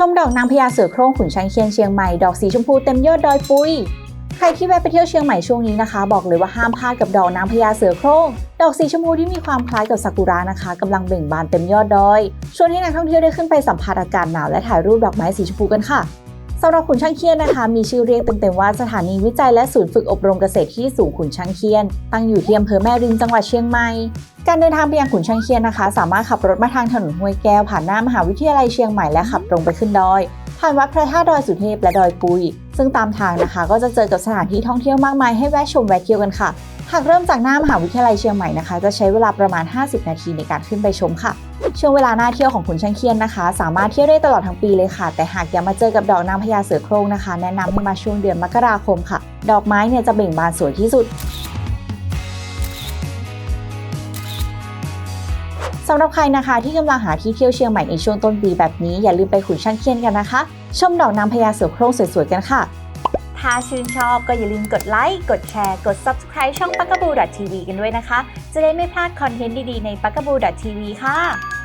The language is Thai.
ชมดอกนางพญาเสือโคร่งขุนช้างเคียนเชียงใหม่ดอกสีชมพูเต็มยอดดอยปุยใครที่แวะไปเที่ยวเชียงใหม่ช่วงนี้นะคะ บอกเลยว่าห้ามพลาดกับดอกนางพญาเสือโคร่งดอกสีชมพูที่มีความคล้ายกับซากุระนะคะกำลังเบ่งบานเต็มยอดดอยชวนให้นักท่องเที่ยวได้ขึ้นไปสัมผัสอากาศหนาวและถ่ายรูปดอกไม้สีชมพูกันค่ะสำหรับขุนช้างเคียนนะคะ มีชื่อเรียกเต็มๆว่าสถานีวิจัยและศูนย์ฝึกอบรมเกษตรที่สูงขุนช้างเคียน ตั้งอยู่ที่อำเภอแม่ริมจังหวัดเชียงใหม่ การเดินทางไปยังขุนช้างเคียนนะคะ สามารถขับรถมาทางถนนห้วยแก้ว ผ่านหน้ามหาวิทยาลัยเชียงใหม่และขับตรงไปขึ้นดอย ผ่านวัดพระธาตุดอยสุเทพและดอยปุย ซึ่งตามทางนะคะ ก็จะเจอกับสถานที่ท่องเที่ยวมากมายให้แวะชมแวะเที่ยวกันค่ะหากเริ่มจากหน้ามหาวิทยาลัยเชียงใหม่นะคะ จะใช้เวลาประมาณ 50 นาทีในการขึ้นไปชมค่ะ ช่วงเวลาหน้าเที่ยวของขุนช้างเคียนนะคะ สามารถเที่ยวได้ตลอดทั้งปีเลยค่ะ แต่หากอยากมาเจอกับดอกนางพญาเสือโคร่งนะคะ แนะนำให้มาช่วงเดือนมกราคมค่ะ ดอกไม้เนี่ยจะเบ่งบานสวยที่สุด สำหรับใครนะคะที่กำลังหาที่เที่ยวเชียงใหม่ในช่วงต้นปีแบบนี้อย่าลืมไปขุนช่างเคียนกันนะคะ ชมดอกนางพญาเสือโคร่งสวยๆกันค่ะ ถ้าชื่นชอบก็อย่าลืมกดไลค์ กดแชร์ กด Subscribe ช่องปักกบูดทีวีกันด้วยนะคะ จะได้ไม่พลาดคอนเทนต์ดีๆในปักกบูดทีวีค่ะ